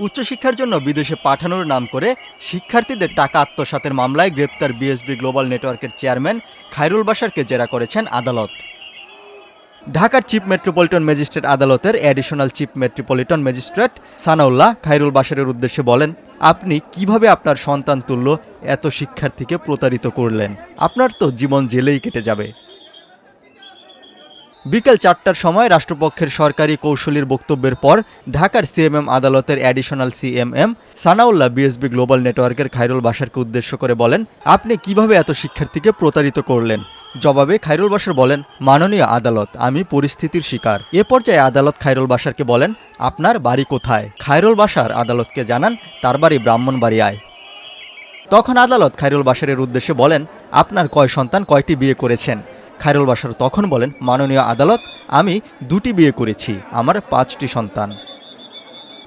উচ্চশিক্ষার জন্য বিদেশে পাঠানোর নাম করে শিক্ষার্থীদের টাকা আত্মসাতের মামলায় গ্রেপ্তার বিএসবি গ্লোবাল নেটওয়ার্কের চেয়ারম্যান খায়রুল বাসারকে জেরা করেছেন আদালত। ঢাকার চিফ মেট্রোপলিটন ম্যাজিস্ট্রেট আদালতের additional chief metropolitan magistrate Sanaullah Khairul বাসারের উদ্দেশ্যে বলেন, আপনি কীভাবে আপনার সন্তান তুল্য এত শিক্ষার্থীকে প্রতারিত করলেন? আপনার তো জীবন জেলেই কেটে যাবে। বিকেল চারটার সময় রাষ্ট্রপক্ষের সরকারি কৌশলীর বক্তব্যের পর ঢাকার সিএমএম আদালতের additional CMM Sanaullah BSB global নেটওয়ার্কের খায়রুল বাশারকে উদ্দেশ্য করে বলেন, আপনি কীভাবে এত শিক্ষার্থীকে প্রতারিত করলেন? জবাবে খায়রুল বাসার বলেন, মাননীয় আদালত, আমি পরিস্থিতির শিকার। এ পর্যায়ে আদালত খায়রুল বাশারকে বলেন, আপনার বাড়ি কোথায়? খায়রুল বাশার আদালতকে জানান, তার বাড়ি ব্রাহ্মণবাড়িয়ায়। তখন আদালত খায়রুল বাশারের উদ্দেশ্যে বলেন, আপনার কয় সন্তান কয়টি বিয়ে করেছেন? খায়রুল বাসার তখন বলেন, মাননীয় আদালত, আমি দুটি বিয়ে করেছি, আমার পাঁচটি সন্তান।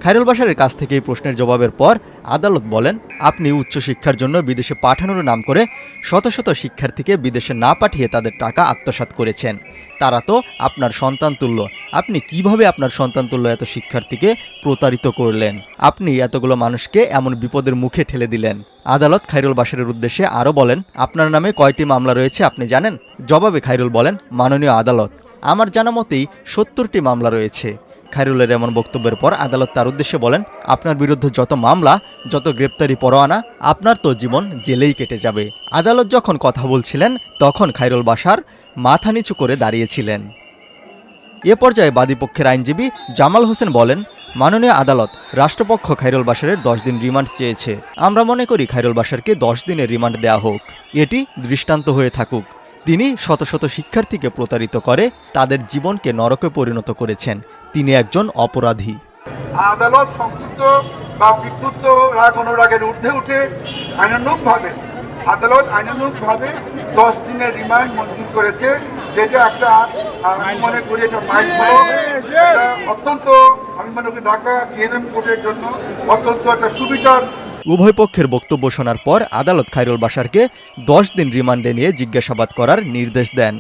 খায়রুল বাসারের কাছ থেকে এই প্রশ্নের জবাবের পর আদালত বলেন, আপনি উচ্চশিক্ষার জন্য বিদেশে পাঠানোর নাম করে শত শত শিক্ষার্থীকে বিদেশে না পাঠিয়ে তাদের টাকা আত্মসাত করেছেন। তারা তো আপনার সন্তান তুল্য। আপনি কীভাবে আপনার সন্তান তুল্য এত শিক্ষার্থীকে প্রতারিত করলেন? আপনি এতগুলো মানুষকে এমন বিপদের মুখে ঠেলে দিলেন। আদালত খাইরুল বাশারের উদ্দেশ্যে আরও বলেন, আপনার নামে কয়টি মামলা রয়েছে, আপনি জানেন? জবাবে খাইরুল বলেন, মাননীয় আদালত। আমার জানা মতেই সত্তরটি মামলা রয়েছে। খাইরুলের এমন বক্তব্যের পর আদালত তার উদ্দেশ্যে বলেন, আপনার বিরুদ্ধে যত মামলা, যত গ্রেপ্তারি পরোয়ানা, আপনার তো জীবন জেলেই কেটে যাবে। আদালত যখন কথা বলছিলেন, তখন খাইরুল বাসার মাথা নিচু করে দাঁড়িয়েছিলেন। এ পর্যায়ে বাদীপক্ষের আইনজীবী জামাল হোসেন বলেন, মাননীয় আদালত রাষ্ট্রপক্ষ খাইরুল বাশারের দশ দিন রিমান্ড চেয়েছে। আমরা মনে করি খাইরুল বাশারকে দশ দিনের রিমান্ড দেওয়া হোক। এটি দৃষ্টান্ত হয়ে থাকুক। তিনি শত শত শিক্ষার্থীকে প্রতারিত করে তাদের জীবনকে নরকে পরিণত করেছেন। তিনি একজন অপরাধী। আদালত সংক্ষিপ্ত বা বিক্ষুব্ধ রাগ, অনুরাগের ঊর্ধ্বে উঠে আইনানুগভাবে, আদালত আইনানুগভাবে দশ দিনের রিমান্ড মঞ্জুর করেছে। যেটা একটা আমি মনে করি এটা মাইল অত্যন্ত, আমি মনে করি ঢাকা সিএনএম কোর্টের জন্য অত্যন্ত একটা সুবিচার। উভয় পক্ষের বক্তব্য শোনার পর আদালত খাইরুল বাসারকে দশ দিন রিমান্ডে নিয়ে জিজ্ঞাসাবাদ করার নির্দেশ দেন।